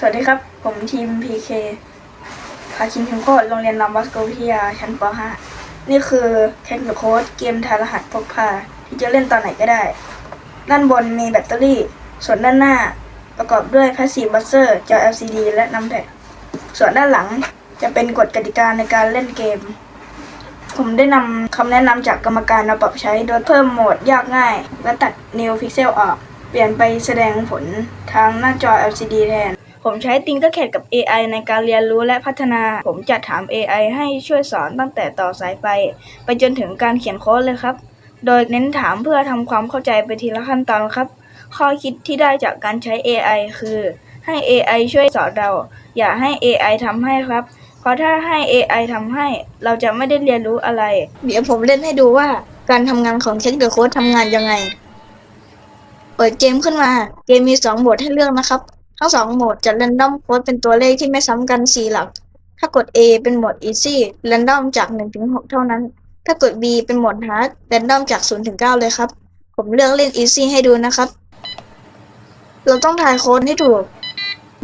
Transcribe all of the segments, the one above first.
สวัสดีครับ ผมทีม PK พาคินพิมโคตโรงเรียนนอมวัสโกวิทยาชั้นป .5 นี่คือเทคนิคโค้ดเกมทายรหัสพกพา ที่จะเล่นตอนไหนก็ได้ ด้านบนมีแบตเตอรี่ ส่วนด้านหน้าประกอบด้วย Passive Buzzer จอ LCD และนัมแพดส่วนด้านหลังจะเป็นกฎกติกาในการเล่นเกม ผมได้นำคำแนะนำจากกรรมการมาปรับใช้โดยเพิ่มโหมดยากง่าย และตัด New Pixel ออก เปลี่ยนไปแสดงผลทางหน้าจอ LCD แทน ผมใช้ Tinkercad กับ AI ในการเรียนรู้และพัฒนา ผมจะถาม AI ให้ช่วยสอนตั้งแต่ต่อสายไฟ ไปจนถึงการเขียนโค้ดเลยครับ โดยเน้นถามเพื่อทำความเข้าใจไปทีละขั้นตอนครับ ข้อคิดที่ได้จากการใช้ AI คือ ให้ AI ช่วยสอนเรา อย่าให้ AI ทำให้ครับ เพราะถ้าให้ AI ทำให้เราจะไม่ได้เรียนรู้อะไร เดี๋ยวผมเล่นให้ดูว่าการทำงานของเทคเดอร์โค้ดทำงานยังไง เปิดเกมขึ้นมา เกมมีสองโหมดให้เลือกนะครับ ทั้งสองโหมดจะ random โค้ดเป็นตัวเลขที่ไม่ซ้ำกัน 4 หลัก ถ้ากด A เป็นโหมด easy random จาก1ถึง6เท่านั้น ถ้ากด B เป็นโหมด hard random จาก0ถึง9เลยครับ ผมเลือกเล่น easy ให้ดูนะครับ เราต้องทายโค้ดให้ถูก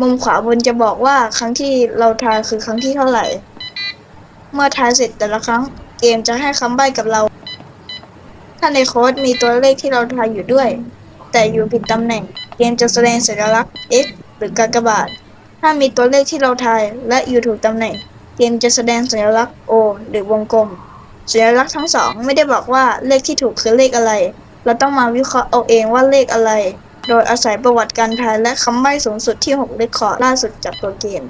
มุมขวาบนจะบอกว่าครั้งที่เราทายคือครั้งที่เท่าไหร่ เมื่อทายเสร็จแต่ละครั้ง เกมจะให้คำใบ้กับเรา ถ้าในโค้ดมีตัวเลขที่เราทายอยู่ด้วย แต่อยู่ผิดตำแหน่ง เกมจะแสดงสัญลักษณ์ x รือกากบาท ถ้ามีตัวเลขที่เราทายและอยู่ถูกตำแหน่ง เกมจะแสดงสัญลักษณ์ o หรือวงกลม สัญลักษณ์ทั้งสองไม่ได้บอกว่าเลขที่ถูกคือเลขอะไร เราต้องมาวิเคราะห์เอาเองว่าเลขอะไร โดยอาศัยประวัติการทายและคำใบ้สูงสุดที่6เลขคอร์ล่าสุดจากตัวเกม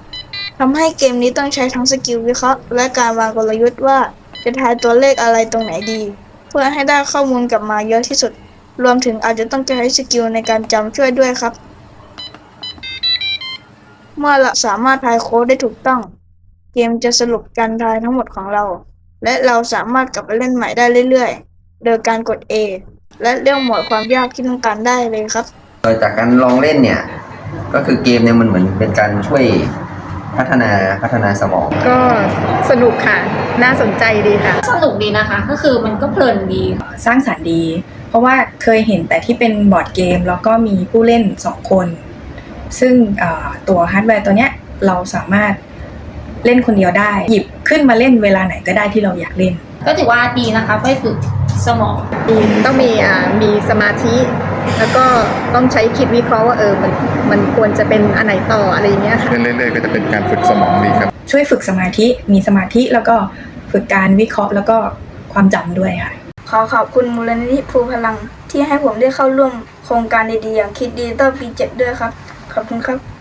ทำให้เกมนี้ต้องใช้ทั้งสกิลวิเคราะห์ และการวางกลยุทธ์ว่าจะทายตัวเลขอะไรตรงไหนดี เพื่อให้ได้ข้อมูลกลับมาเยอะที่สุด รวมถึงอาจจะต้องใช้สกิลในการจำช่วยด้วยครับ เมื่อเราสามารถทายโค้ดได้ถูกต้อง เกมจะสรุปการทายทั้งหมดของเรา และเราสามารถกลับไปเล่นใหม่ได้เรื่อยๆ โดยการกด A และเลือกโหมดความยากที่ต้องการได้เลยครับโดยจากการลองเล่นเนี่ย ก็คือเกมเนี่ยมันเหมือนเป็นการช่วยพัฒนาพัฒนาสมอง ก็สนุกค่ะ น่าสนใจดีค่ะ สนุกดีนะคะ ก็คือมันก็เพลินดีสร้างสรรค์ดี เพราะว่าเคยเห็นแต่ที่เป็นบอร์ดเกม แล้วก็มีผู้เล่น2คน ซึ่งเอ่อตัวฮาร์ดแวร์ตัวเนี้ยเราสามารถเล่นคนเดียวได้ หยิบขึ้นมาเล่นเวลาไหนก็ได้ที่เราอยากเล่น ก็ถือว่าดีนะคะไปฝึกสมองต้องมีอ่ามีสมาธิ แล้วก็ต้องใช้คิดวิเคราะห์ว่าเออมันมันควรจะเป็นอันไหนต่ออะไรอย่างเงี้ยค่ะเล่นเรื่อยๆก็จะเป็นการฝึกสมองดีครับ ช่วยฝึกสมาธิมีสมาธิแล้วก็ฝึกการวิเคราะห์แล้วก็ความจำด้วยค่ะขอขอบคุณมูลนิธิภูพลังที่ให้ผมได้เข้าร่วมโครงการดีๆอย่างคิดดิจิตอลปี7ด้วยครับ ขอบคุณครับ